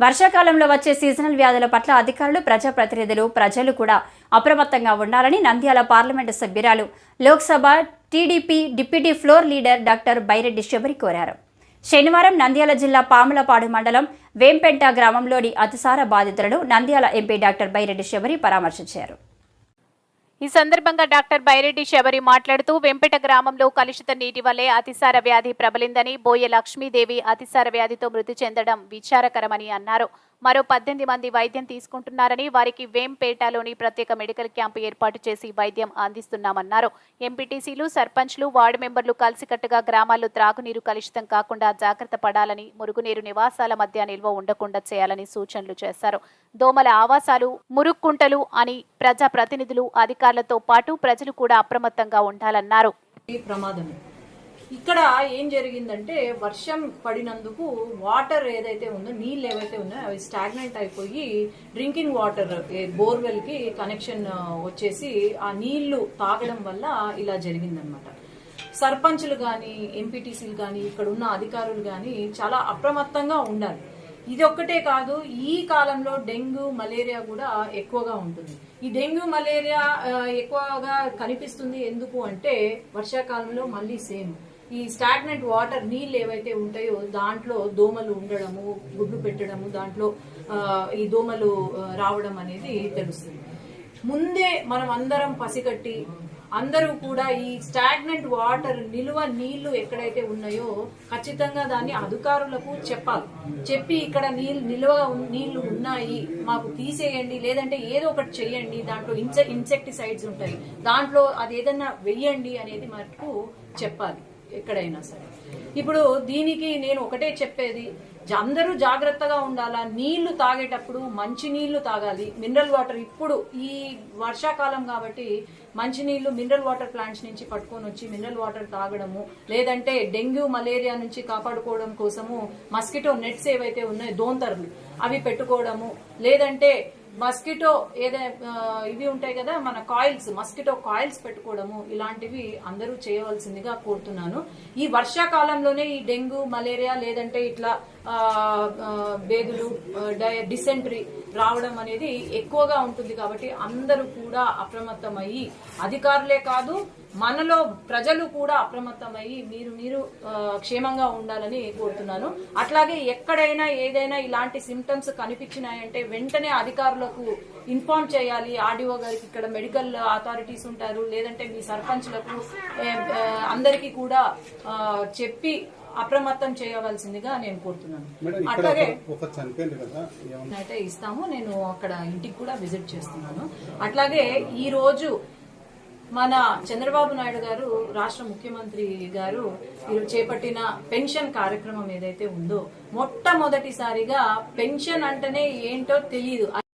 వర్షాకాలంలో వచ్చే సీజనల్ వ్యాధుల పట్ల అధికారులు ప్రజాప్రతినిధులు ప్రజలు కూడా అప్రమత్తంగా ఉండాలని నంద్యాల పార్లమెంటు సభ్యురాలు Lok Sabha TDP deputy floor leader doctor Byreddy Sabari కోరారు. శనివారం నంద్యాల జిల్లా పాములపాడు మండలం వేంపెంట గ్రామంలోని అతిసార బాధితులను నంద్యాల ఎంపీ డాక్టర్ బైరెడ్డి శబరి పరామర్శించారు. ఈ సందర్భంగా డాక్టర్ బైరెడ్డి శబరి మాట్లాడుతూ వెంపట గ్రామంలో కలుషిత నీటి వల్లే అతిసార వ్యాధి ప్రబలిందని బోయ లక్ష్మీదేవి అతిసార వ్యాధితో మృతి చెందడం విచారకరమని అన్నారు. మరో పద్దెనిమిది మంది వైద్యం తీసుకుంటున్నారని వారికి వేంపేటలోని ప్రత్యేక మెడికల్ క్యాంపు ఏర్పాటు చేసి వైద్యం అందిస్తున్నామన్నారు. ఎంపీటీసీలు సర్పంచ్లు వార్డు మెంబర్లు కలిసికట్టుగా గ్రామాల్లో త్రాగునీరు కలుషితం కాకుండా జాగ్రత్త పడాలని మురుగునీరు నివాసాల మధ్య నిల్వ ఉండకుండా చేయాలని సూచనలు చేశారు. దోమల ఆవాసాలు మురుక్కుంటలు అని ప్రజా ప్రతినిధులు అధికారులతో పాటు ప్రజలు కూడా అప్రమత్తంగా ఉండాలన్నారు. ప్రమాదమే. ఇక్కడ ఏం జరిగిందంటే వర్షం పడినందుకు వాటర్ ఏదైతే ఉందో నీళ్ళు ఏవైతే ఉన్నాయో అవి స్టాగ్నెంట్ అయిపోయి డ్రింకింగ్ వాటర్ బోర్వెల్కి కనెక్షన్ వచ్చేసి ఆ నీళ్ళు తాగడం వల్ల ఇలా జరిగిందనమాట సర్పంచులు కానీ ఎంపీటీసీలు కానీ ఇక్కడ ఉన్న అధికారులు కానీ చాలా అప్రమత్తంగా ఉండాలి. ఇది ఒక్కటే కాదు ఈ కాలంలో డెంగ్యూ మలేరియా కూడా ఎక్కువగా ఉంటుంది. ఈ డెంగ్యూ మలేరియా ఎక్కువగా కనిపిస్తుంది ఎందుకు అంటే వర్షాకాలంలో మళ్ళీ సేమ్. ఈ స్టాగ్నెంట్ వాటర్ నీళ్ళు ఏవైతే ఉంటాయో దాంట్లో దోమలు ఉండడము గుడ్లు పెట్టడము దాంట్లో ఈ దోమలు రావడం అనేది తెలుస్తుంది. ముందే మనం అందరం పసిగట్టి అందరూ కూడా ఈ స్టాగ్నెంట్ వాటర్ నిలువ నీళ్ళు ఎక్కడైతే ఉన్నాయో ఖచ్చితంగా దాన్ని అధికారులకు చెప్పాలి. చెప్పి ఇక్కడ నీళ్ళు నిల్వ నీళ్ళు ఉన్నాయి మాకు తీసేయండి లేదంటే ఏదో ఒకటి చెయ్యండి దాంట్లో ఇన్సెక్టిసైడ్స్ ఉంటాయి. దాంట్లో అది ఏదన్నా వెయ్యండి అనేది మనకు చెప్పాలి. ఎక్కడైనా సరే. ఇప్పుడు దీనికి నేను ఒకటే చెప్పేది అందరూ జాగ్రత్తగా ఉండాలా? నీళ్ళు తాగేటప్పుడు మంచి నీళ్ళు తాగాలి. మినరల్ వాటర్ ఇప్పుడు ఈ వర్షాకాలం కాబట్టి మంచి నీళ్ళు మినరల్ వాటర్ ప్లాంట్స్ నుంచి పట్టుకొని వచ్చి మినరల్ వాటర్ తాగడము లేదంటే డెంగ్యూ మలేరియా నుంచి కాపాడుకోవడం కోసము మస్కిటో నెట్స్ ఏవైతే ఉన్నాయో దోంతర్లు అవి పెట్టుకోవడము లేదంటే మస్కిటో ఏదైనా ఇవి ఉంటాయి కదా మన కాయిల్స్ మస్కిటో కాయిల్స్ పెట్టుకోవడము ఇలాంటివి అందరూ చేయవలసిందిగా కోరుతున్నాను. ఈ వర్షాకాలంలోనే ఈ డెంగ్యూ మలేరియా లేదంటే ఇట్లా బేదులు ఆ, డిసెంట్రీ రావడం అనేది ఎక్కువగా ఉంటుంది కాబట్టి అందరూ కూడా అప్రమత్తమయ్యి అధికారులే కాదు మనలో ప్రజలు కూడా అప్రమత్తమయ్యి మీరు మీరు క్షేమంగా ఉండాలని కోరుతున్నాను. అట్లాగే ఎక్కడైనా ఏదైనా ఇలాంటి సిమ్టమ్స్ కనిపించినాయంటే వెంటనే అధికారులకు ఇన్ఫార్మ్ చేయాలి. ఆర్డీఓ గారికి ఇక్కడ మెడికల్ అథారిటీస్ ఉంటారు. లేదంటే మీ సర్పంచ్లకు అందరికీ కూడా చెప్పి అప్రమత్తం చేయవలసిందిగా నేను కోరుతున్నాను. అట్లాగే అయితే ఇస్తాము నేను అక్కడ ఇంటికి కూడా విజిట్ చేస్తున్నాను. అట్లాగే ఈ రోజు మన చంద్రబాబు నాయుడు గారు రాష్ట్ర ముఖ్యమంత్రి గారు చేపట్టిన పెన్షన్ కార్యక్రమం ఏదైతే ఉందో మొట్టమొదటిసారిగా పెన్షన్ అంటేనే ఏంటో తెలియదు